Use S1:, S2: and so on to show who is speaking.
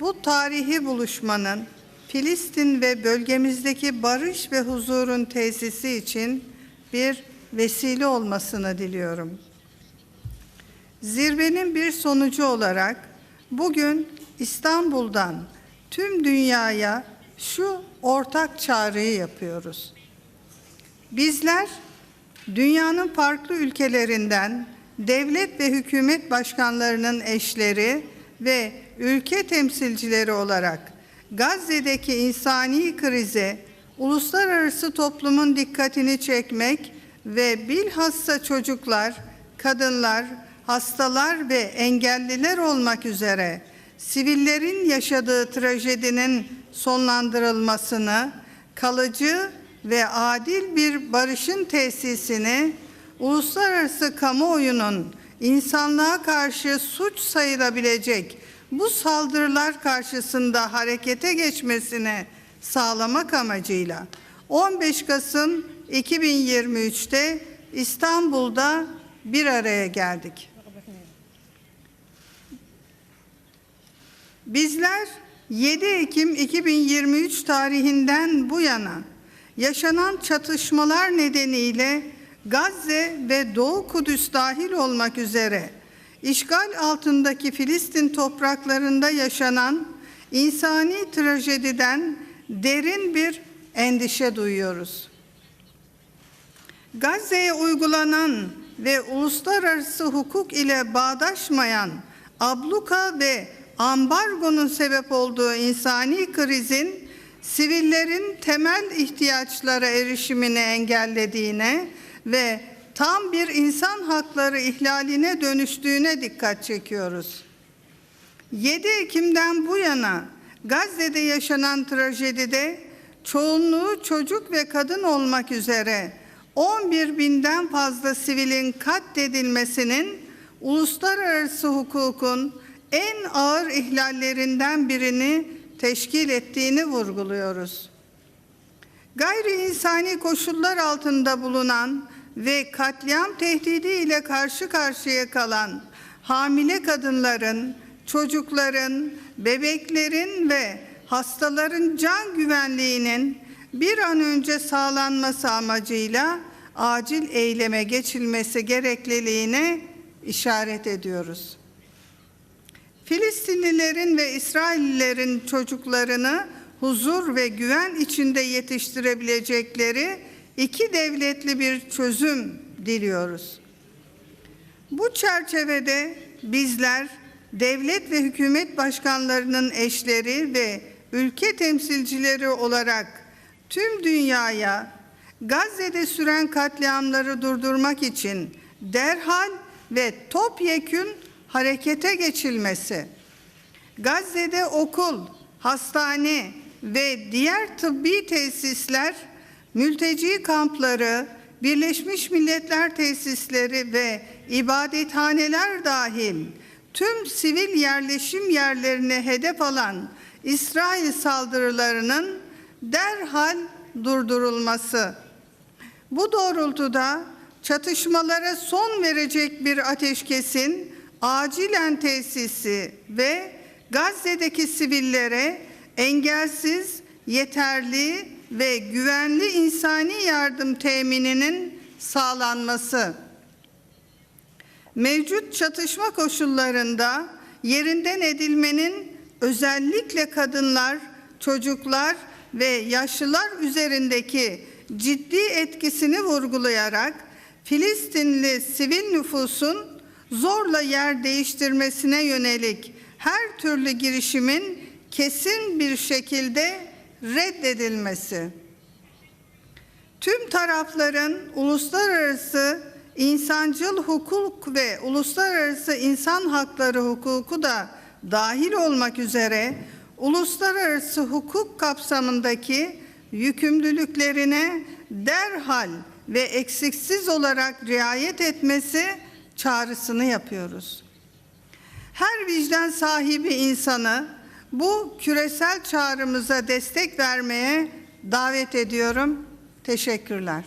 S1: Bu tarihi buluşmanın Filistin ve bölgemizdeki barış ve huzurun tesisi için bir vesile olmasını diliyorum. Zirvenin bir sonucu olarak bugün İstanbul'dan tüm dünyaya şu ortak çağrıyı yapıyoruz. Bizler dünyanın farklı ülkelerinden devlet ve hükümet başkanlarının eşleri ve ülke temsilcileri olarak Gazze'deki insani krize uluslararası toplumun dikkatini çekmek ve bilhassa çocuklar, kadınlar, hastalar ve engelliler olmak üzere sivillerin yaşadığı trajedinin sonlandırılmasını, kalıcı ve adil bir barışın tesisini uluslararası kamuoyunun insanlığa karşı suç sayılabilecek bu saldırılar karşısında harekete geçmesini sağlamak amacıyla 15 Kasım 2023'te İstanbul'da bir araya geldik. Bizler 7 Ekim 2023 tarihinden bu yana yaşanan çatışmalar nedeniyle Gazze ve Doğu Kudüs dahil olmak üzere işgal altındaki Filistin topraklarında yaşanan insani trajediden derin bir endişe duyuyoruz. Gazze'ye uygulanan ve uluslararası hukuk ile bağdaşmayan abluka ve ambargonun sebep olduğu insani krizin sivillerin temel ihtiyaçlara erişimini engellediğine ve tam bir insan hakları ihlaline dönüştüğüne dikkat çekiyoruz. 7 Ekim'den bu yana Gazze'de yaşanan trajedide çoğunluğu çocuk ve kadın olmak üzere 11 binden fazla sivilin katledilmesinin uluslararası hukukun en ağır ihlallerinden birini teşkil ettiğini vurguluyoruz. Gayri insani koşullar altında bulunan ve katliam tehdidi ile karşı karşıya kalan hamile kadınların, çocukların, bebeklerin ve hastaların can güvenliğinin bir an önce sağlanması amacıyla acil eyleme geçilmesi gerekliliğine işaret ediyoruz. Filistinlilerin ve İsraillilerin çocuklarını huzur ve güven içinde yetiştirebilecekleri iki devletli bir çözüm diliyoruz. Bu çerçevede bizler devlet ve hükümet başkanlarının eşleri ve ülke temsilcileri olarak tüm dünyaya Gazze'de süren katliamları durdurmak için derhal ve topyekün harekete geçilmesi, Gazze'de okul, hastane ve diğer tıbbi tesisler, mülteci kampları, Birleşmiş Milletler tesisleri ve ibadethaneler dahil tüm sivil yerleşim yerlerine hedef alan İsrail saldırılarının derhal durdurulması. Bu doğrultuda çatışmalara son verecek bir ateşkesin acilen tesisi ve Gazze'deki sivillere engelsiz, yeterli ve güvenli insani yardım temininin sağlanması. Mevcut çatışma koşullarında yerinden edilmenin özellikle kadınlar, çocuklar ve yaşlılar üzerindeki ciddi etkisini vurgulayarak Filistinli sivil nüfusun zorla yer değiştirmesine yönelik her türlü girişimin kesin bir şekilde reddedilmesi. Tüm tarafların uluslararası insancıl hukuk ve uluslararası insan hakları hukuku da dahil olmak üzere uluslararası hukuk kapsamındaki yükümlülüklerine derhal ve eksiksiz olarak riayet etmesi çağrısını yapıyoruz. Her vicdan sahibi insanı bu küresel çağrımıza destek vermeye davet ediyorum. Teşekkürler.